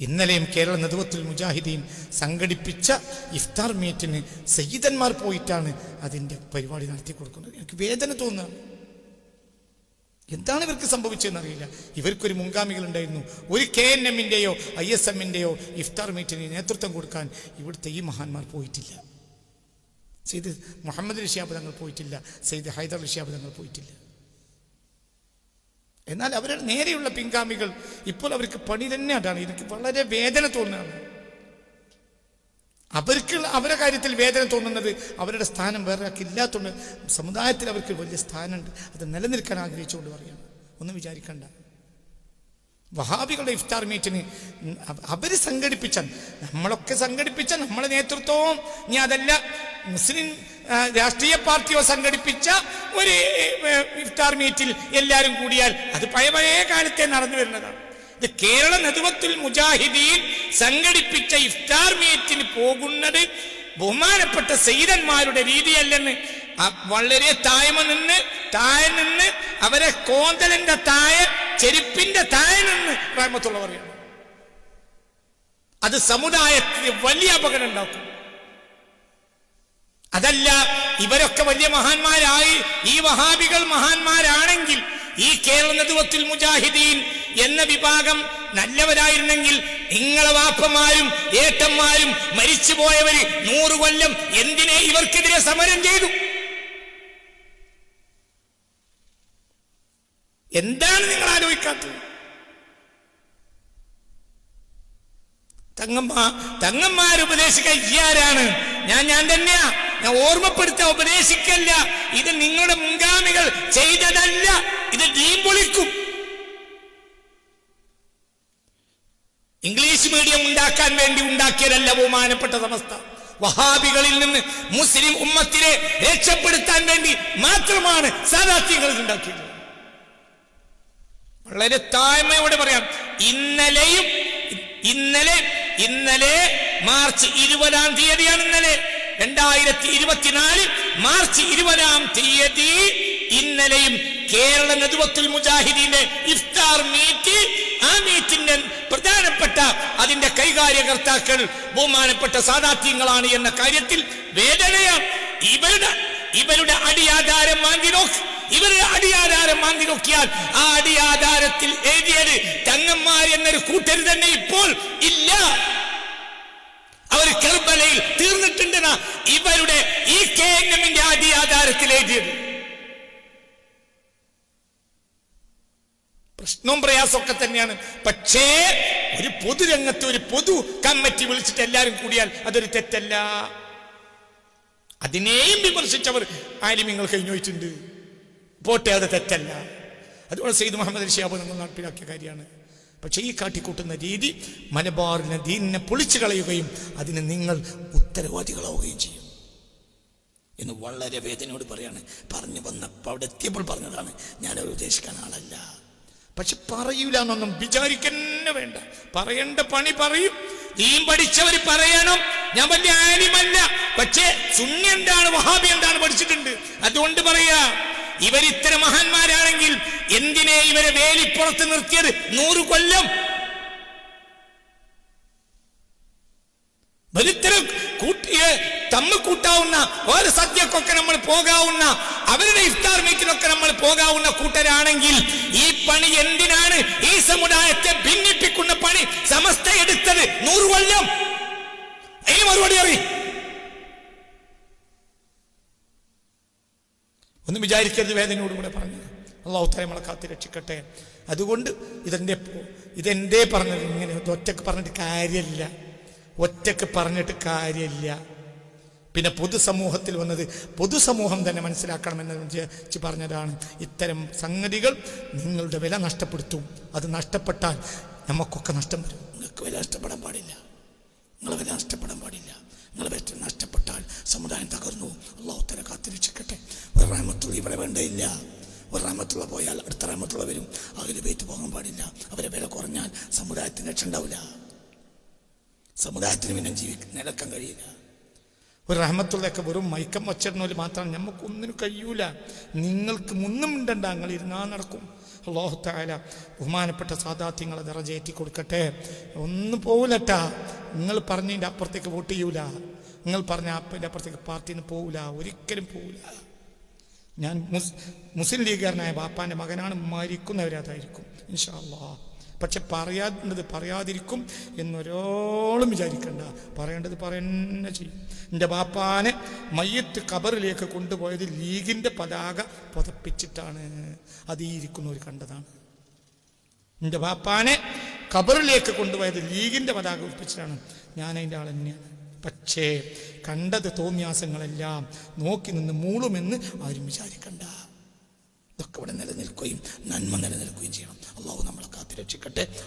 ഇന്നലെയും കേരള നേതൃത്വത്തിൽ മുജാഹിദീൻ സംഘടിപ്പിച്ച ഇഫ്താർ മീറ്റിന് സയ്യിദന്മാർ പോയിട്ടാണ് അതിന്റെ പരിപാടി നടത്തി കൊടുക്കുന്നത്. എനിക്ക് വേദന തോന്നുകയാണ്. എന്താണ് ഇവർക്ക് സംഭവിച്ചതെന്ന് അറിയില്ല ഇവർക്കൊരു മുൻഗാമികൾ ഉണ്ടായിരുന്നു. ഒരു കെ എൻ എമ്മിന്റെയോ ഐ എസ് എമ്മിന്റെയോ ഇഫ്താർ മീറ്റിന് നേതൃത്വം കൊടുക്കാൻ ഇവിടുത്തെ ഈ മഹാന്മാർ പോയിട്ടില്ല. സെയ്ദ് മുഹമ്മദ് ഋഷിയാബ് തങ്ങൾ പോയിട്ടില്ല. സെയ്ദ് ഹൈദർ ഋഷിയാബ് തങ്ങൾ പോയിട്ടില്ല. എന്നാൽ അവരുടെ നേരെയുള്ള പിൻഗാമികൾ ഇപ്പോൾ അവർക്ക് പണി തന്നെ അതാണ്. എനിക്ക് വളരെ വേദന തോന്നുകയാണ്. അവർക്ക് അവരുടെ കാര്യത്തിൽ വേദന തോന്നുന്നത് അവരുടെ സ്ഥാനം വേറെ ഇല്ലാത്തതുകൊണ്ട് സമുദായത്തിൽ അവർക്ക് വലിയ സ്ഥാനമുണ്ട്. അത് നിലനിൽക്കാൻ ആഗ്രഹിച്ചുകൊണ്ട് പറയാണ് ഒന്നും വിചാരിക്കണ്ട. വഹാബികളുടെ ഇഫ്താർ മീറ്റിന് അവർ സംഘടിപ്പിച്ച നമ്മളൊക്കെ സംഘടിപ്പിച്ച നമ്മളെ നേതൃത്വവും ഇനി അതല്ല മുസ്ലിം രാഷ്ട്രീയ പാർട്ടിയോ സംഘടിപ്പിച്ച ഒരു ഇഫ്താർ മീറ്റിൽ എല്ലാവരും കൂടിയാൽ അത് പഴയ പഴയ കാലത്തെ നടന്നു വരുന്നതാണ്. ഇത് കേരള നദുവത്തുൽ മുജാഹിദീൻ സംഘടിപ്പിച്ച ഇഫ്താർ മീറ്റിന് പോകുന്നത് ബഹുമാനപ്പെട്ട സൈതന്മാരുടെ രീതിയല്ലെന്ന് വളരെ താഴ്മ നിന്ന് താഴെ നിന്ന് അവരെ കോന്തലന്റെ താഴെ ചെരുപ്പിന്റെ താഴെ നിന്ന് റഹ്മത്തുള്ളവർ അത് സമുദായത്തിന് വലിയ അപകടം ഉണ്ടാക്കും. അതല്ല ഇവരൊക്കെ വലിയ മഹാന്മാരായി. ഈ വഹാബികൾ മഹാന്മാരാണെങ്കിൽ ഈ കേരള നെതുവത്തിൽ മുജാഹിദീൻ എന്ന വിഭാഗം നല്ലവരായിരുന്നെങ്കിൽ നിങ്ങളെ വാപ്പമാരും ഏട്ടന്മാരും മരിച്ചുപോയവര് നൂറ് കൊല്ലം എന്തിനെ ഇവർക്കെതിരെ സമരം ചെയ്തു? എന്താണ് നിങ്ങൾ ആലോചിക്കാത്തത്? തങ്ങമ്മ തങ്ങന്മാരുപദേശിക്കാൻ ഇയാരാണ്? ഞാൻ ഞാൻ തന്നെയാ. ഞാൻ ഓർമ്മപ്പെടുത്ത ഉപദേശിക്കല്ല. ഇത് നിങ്ങളുടെ മുൻഗാമികൾ ചെയ്തതല്ല. ഇത് ഡീം ഇംഗ്ലീഷ് മീഡിയം ഉണ്ടാക്കാൻ വേണ്ടി ഉണ്ടാക്കിയതല്ല ബഹുമാനപ്പെട്ട സമസ്ത. വഹാബികളിൽ നിന്ന് മുസ്ലിം ഉമ്മത്തിനെ രക്ഷപ്പെടുത്താൻ വേണ്ടി മാത്രമാണ് സാധാർത്ഥ്യങ്ങൾ ഉണ്ടാക്കിയത്. വളരെ താഴ്മയോടെ പറയാം. ഇന്നലെയും ഇന്നലെ ഇന്നലെ മാർച്ച് ഇരുപതാം തീയതിയാണ് ഇന്നലെ. രണ്ടായിരത്തി ഇരുപത്തിനാല് മാർച്ച് ഇരുപതാം തീയതി ഇന്നലെയും കേരള നെതുവത്തുൽ മുജാഹിദീന്റെ ഇഫ്താർ മീറ്റ് ആ മീറ്റിന്റെ പ്രധാനപ്പെട്ട അതിന്റെ കൈകാര്യകർത്താക്കൾ ബഹുമാനപ്പെട്ട സാധാത്യങ്ങളാണ് എന്ന കാര്യത്തിൽ വേദനയാണ് ഇവരുടെ ഇവരുടെ അടിയാധാരം വാങ്ങി നോക്ക്. ഇവരുടെ അടിയാധാരം വാങ്ങി നോക്കിയാൽ ആ അടിയാധാരത്തിൽ എഴുതിയത് തങ്ങന്മാർ എന്നൊരു കൂട്ടർ തന്നെ ഇപ്പോൾ ഇല്ല. അവർ കർബലയിൽ തീർന്നിട്ടുണ്ടെന്ന ഇവരുടെ ഈ കെ എൻ എമ്മിന്റെ അടിയാധാരത്തിൽ എഴുതിയത് പ്രശ്നവും പ്രയാസമൊക്കെ തന്നെയാണ്. പക്ഷേ ഒരു പൊതുരംഗത്ത് ഒരു പൊതു കമ്മിറ്റി വിളിച്ചിട്ട് എല്ലാവരും കൂടിയാൽ അതൊരു തെറ്റല്ല. അതിനെയും വിമർശിച്ചവർ ആലിമ്യങ്ങൾ കഴിഞ്ഞോയിട്ടുണ്ട് പോട്ടെ അത് തെറ്റല്ല. അതുപോലെ സെയ്ദ് മുഹമ്മദ് ഷിയാബ് നമ്മൾ നടപ്പിലാക്കിയ കാര്യമാണ്. പക്ഷേ ഈ കാട്ടിക്കൂട്ടുന്ന രീതി മലബാറിനെ ദീനിനെ പൊളിച്ചു കളയുകയും അതിന് നിങ്ങൾ ഉത്തരവാദികളാവുകയും ചെയ്യും. എന്ന് വളരെ വേദനയോട് പറയാണ്. പറഞ്ഞു വന്നപ്പോൾ അവിടെ എത്തിയപ്പോൾ പറഞ്ഞതാണ് ഞാനത് ഉദ്ദേശിക്കാൻ ആളല്ല. പക്ഷെ പറയൂല എന്നൊന്നും വിചാരിക്കന്നെ വേണ്ട. പറയേണ്ട പണി പറയും. നീം പഠിച്ചവർ പറയണം. ഞാൻ വലിയ ആലിമല്ല. പക്ഷേ സുന്നി എന്താണ് വഹാബി എന്താണ് പഠിച്ചിട്ടുണ്ട്. അതുകൊണ്ട് പറയാ ഇവരിത്ര മഹാന്മാരാണെങ്കിൽ എന്തിനെ ഇവരെ വേലിപ്പുറത്ത് നിർത്തിയത്? നൂറ് കൊല്ലം. വലിത്തരം കൂട്ടിയ തമ്മ കൂട്ടാവുന്ന ഓരോ സദ്യക്കൊക്കെ നമ്മൾ പോകാവുന്ന അവരുടെ ഇഫ്താർ മീറ്റിനൊക്കെ നമ്മൾ പോകാവുന്ന കൂട്ടരാണെങ്കിൽ ഈ പണി എന്തിനാണ് ഈ സമുദായത്തെ ഭിന്നിപ്പിക്കുന്ന പണി? സമസ്ത എടുത്തത് നൂറ് കൊല്ലം. അതിന് മറുപടി അറി ഒന്നും വിചാരിക്കരുത് വേദനയോട് കൂടെ പറഞ്ഞു. അള്ളാഹു തല നമ്മളെ കാത്തി രക്ഷിക്കട്ടെ. അതുകൊണ്ട് ഇതെന്റെ ഇതെന്തേ പറഞ്ഞത് ഇങ്ങനെ ഒറ്റയ്ക്ക് പറഞ്ഞിട്ട് കാര്യമില്ല ഒറ്റയ്ക്ക് പറഞ്ഞിട്ട് കാര്യമില്ല പിന്നെ പൊതുസമൂഹത്തിൽ വന്നത് പൊതുസമൂഹം തന്നെ മനസ്സിലാക്കണമെന്ന് വിചാരിച്ച് പറഞ്ഞതാണ്. ഇത്തരം സംഗതികൾ നിങ്ങളുടെ വില നഷ്ടപ്പെടുത്തും. അത് നഷ്ടപ്പെട്ടാൽ നമുക്കൊക്കെ നഷ്ടം വരും. നിങ്ങൾക്ക് വില നഷ്ടപ്പെടാൻ പാടില്ല. നിങ്ങളെ വില നഷ്ടപ്പെടാൻ പാടില്ല നിങ്ങളെ വില നഷ്ടപ്പെട്ടാൽ സമുദായം തകർന്നു. അള്ളാഹു തന്നെ കാത്തിരക്ഷിക്കട്ടെ. ഒരു റഹമത്തുള്ള ഇവിടെ വേണ്ടയില്ല. ഒരു റഹമത്തുള്ള പോയാൽ അടുത്ത റഹമത്തുള്ള വരും. അതിൽ വെയിറ്റ് പോകാൻ പാടില്ല. അവരെ വില കുറഞ്ഞാൽ സമുദായത്തിന് രക്ഷ ഉണ്ടാവില്ല. സമുദായത്തിന് പിന്നെ ജീവിക്കാൻ നിലക്കാൻ കഴിയില്ല. ഒരു റഹമത്തുള്ളൊക്കെ വെറും മയക്കം വച്ചിരുന്നവർ മാത്രം നമുക്കൊന്നിനും കഴിയൂല. നിങ്ങൾക്ക് മുന്നും ഉണ്ടണ്ട നിങ്ങൾ ഇരുന്നാ നടക്കും. അള്ളാഹുത്തായാല ബഹുമാനപ്പെട്ട സാധാത്യങ്ങളെ നിറജേറ്റി കൊടുക്കട്ടെ. ഒന്നും പോവില്ലട്ടാ. നിങ്ങൾ പറഞ്ഞതിന്റെ അപ്പുറത്തേക്ക് വോട്ട് ചെയ്യൂല. നിങ്ങൾ പറഞ്ഞ അപ്പന്റെ അപ്പുറത്തേക്ക് പാർട്ടിന്ന് പോവില്ല ഒരിക്കലും പോവില്ല ഞാൻ മുസ് മുസ്ലിം ലീഗുകാരനായ ബാപ്പാന്റെ മകനാണ് മരിക്കുന്നവരെ അതായിരിക്കും ഇൻഷാ അല്ലാ പക്ഷെ പറയാണ്ടത് പറയാതിരിക്കും എന്നൊരാളും വിചാരിക്കണ്ട. പറയേണ്ടത് പറയുന്നെ ചെയ്യും. എന്റെ ബാപ്പാനെ മയ്യത്ത് കബറിലേക്ക് കൊണ്ടുപോയത് ലീഗിന്റെ പതാക പുതപ്പിച്ചിട്ടാണ്. അത് ഇരിക്കുന്നവർ കണ്ടതാണ്. എന്റെ ബാപ്പാനെ കബറിലേക്ക് കൊണ്ടുപോയത് ലീഗിന്റെ പതാക ഉറപ്പിച്ചിട്ടാണ് ഞാൻ അതിന്റെ ആൾ തന്നെയാണ്. പക്ഷേ കണ്ടത് തോന്നിയാസങ്ങളെല്ലാം നോക്കി നിന്ന് മൂളുമെന്ന് ആരും വിചാരിക്കണ്ട. ഇതൊക്കെ ഇവിടെ നിലനിൽക്കുകയും നന്മ നിലനിൽക്കുകയും ചെയ്യണം. അള്ളാഹു നമ്മളെ കാത്തിരക്ഷിക്കട്ടെ.